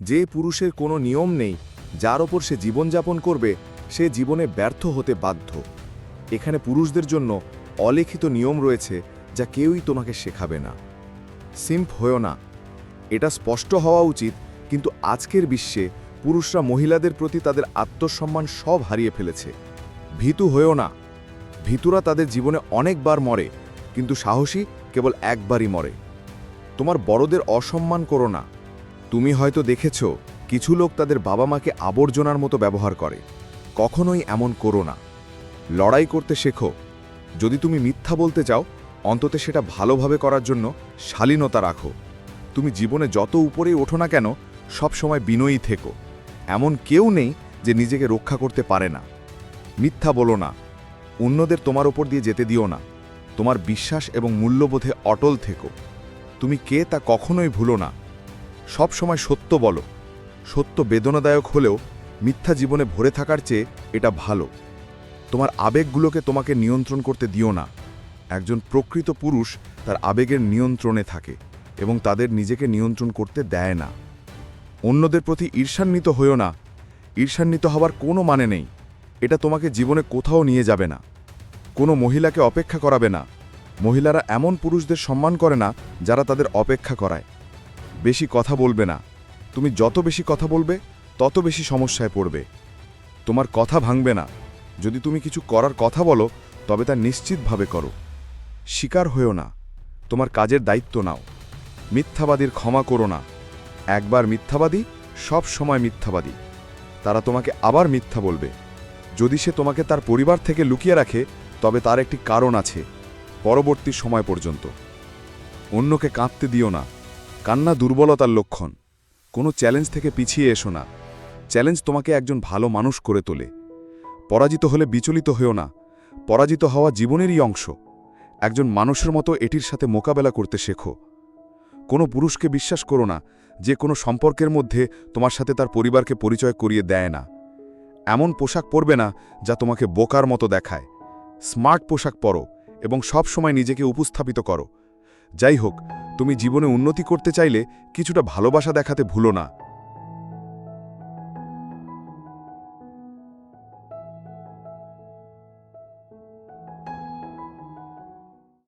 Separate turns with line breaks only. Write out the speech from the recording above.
যে পুরুষের কোনো নিয়ম নেই, যার ওপর সে জীবনযাপন করবে, সে জীবনে ব্যর্থ হতে বাধ্য। এখানে পুরুষদের জন্য অলিখিত নিয়ম রয়েছে, যা কেউই তোমাকে শেখাবে না। সিম্প হয়েও না। এটা স্পষ্ট হওয়া উচিত, কিন্তু আজকের বিশ্বে পুরুষরা মহিলাদের প্রতি তাদের আত্মসম্মান সব হারিয়ে ফেলেছে। ভীতু হয়েও না। ভীতুরা তাদের জীবনে অনেকবার মরে, কিন্তু সাহসী কেবল একবারই মরে। তোমার বড়দের অসম্মান করো না। তুমি হয়তো দেখেছ, কিছু লোক তাদের বাবা মাকে আবর্জনার মতো ব্যবহার করে। কখনোই এমন করো না। লড়াই করতে শেখো। যদি তুমি মিথ্যা বলতে চাও, অন্তত সেটা ভালোভাবে করার জন্য শালীনতা রাখো। তুমি জীবনে যত উপরেই ওঠো না কেন, সব সময় বিনয়ী থেকো। এমন কেউ নেই যে নিজেকে রক্ষা করতে পারে না। মিথ্যা বলো না। অন্যদের তোমার ওপর দিয়ে যেতে দিও না। তোমার বিশ্বাস এবং মূল্যবোধে অটল থেকো। তুমি কে তা কখনোই ভুলো না। সব সময় সত্য বলো। সত্য বেদনাদায়ক হলেও মিথ্যা জীবনে ভরে থাকার চেয়ে এটা ভালো। তোমার আবেগগুলোকে তোমাকে নিয়ন্ত্রণ করতে দিও না। একজন প্রকৃত পুরুষ তার আবেগের নিয়ন্ত্রণে থাকে এবং তাদের নিজেকে নিয়ন্ত্রণ করতে দেয় না। অন্যদের প্রতি ঈর্ষান্বিত হয়েও না। ঈর্ষান্বিত হওয়ার কোনো মানে নেই। এটা তোমাকে জীবনে কোথাও নিয়ে যাবে না। কোনো মহিলাকে অপেক্ষা করাবে না। মহিলারা এমন পুরুষদের সম্মান করে না যারা তাদের অপেক্ষা করায়। বেশি কথা বলবে না। তুমি যত বেশি কথা বলবে, তত বেশি সমস্যায় পড়বে। তোমার কথা ভাঙবে না। যদি তুমি কিছু করার কথা বলো, তবে তা নিশ্চিতভাবে করো। শিকার হয়েও না। তোমার কাজের দায়িত্ব নাও। মিথ্যাবাদীর ক্ষমা করো না। একবার মিথ্যাবাদী, সব সময় মিথ্যাবাদী। তারা তোমাকে আবার মিথ্যা বলবে। যদি সে তোমাকে তার পরিবার থেকে লুকিয়ে রাখে, তবে তার একটি কারণ আছে। পরবর্তী সময় পর্যন্ত। অন্যকে কাঁদতে দিও না। কান্না দুর্বলতার লক্ষণ। কোনো চ্যালেঞ্জ থেকে পিছিয়ে এসো না। চ্যালেঞ্জ তোমাকে একজন ভালো মানুষ করে তোলে। পরাজিত হলে বিচলিত হয়েও না। পরাজিত হওয়া জীবনেরই অংশ। একজন মানুষের মতো এটির সাথে মোকাবেলা করতে শেখো। কোনো পুরুষকে বিশ্বাস করো না যে কোনো সম্পর্কের মধ্যে তোমার সাথে তার পরিবারকে পরিচয় করিয়ে দেয় না। এমন পোশাক পরবে না যা তোমাকে বোকার মতো দেখায়। স্মার্ট পোশাক পরো এবং সব সময় নিজেকে উপস্থাপিত করো। যাই হোক তুমি জীবনে উন্নতি করতে চাইলে কিছুটা ভালোবাসা দেখাতে ভুলো না।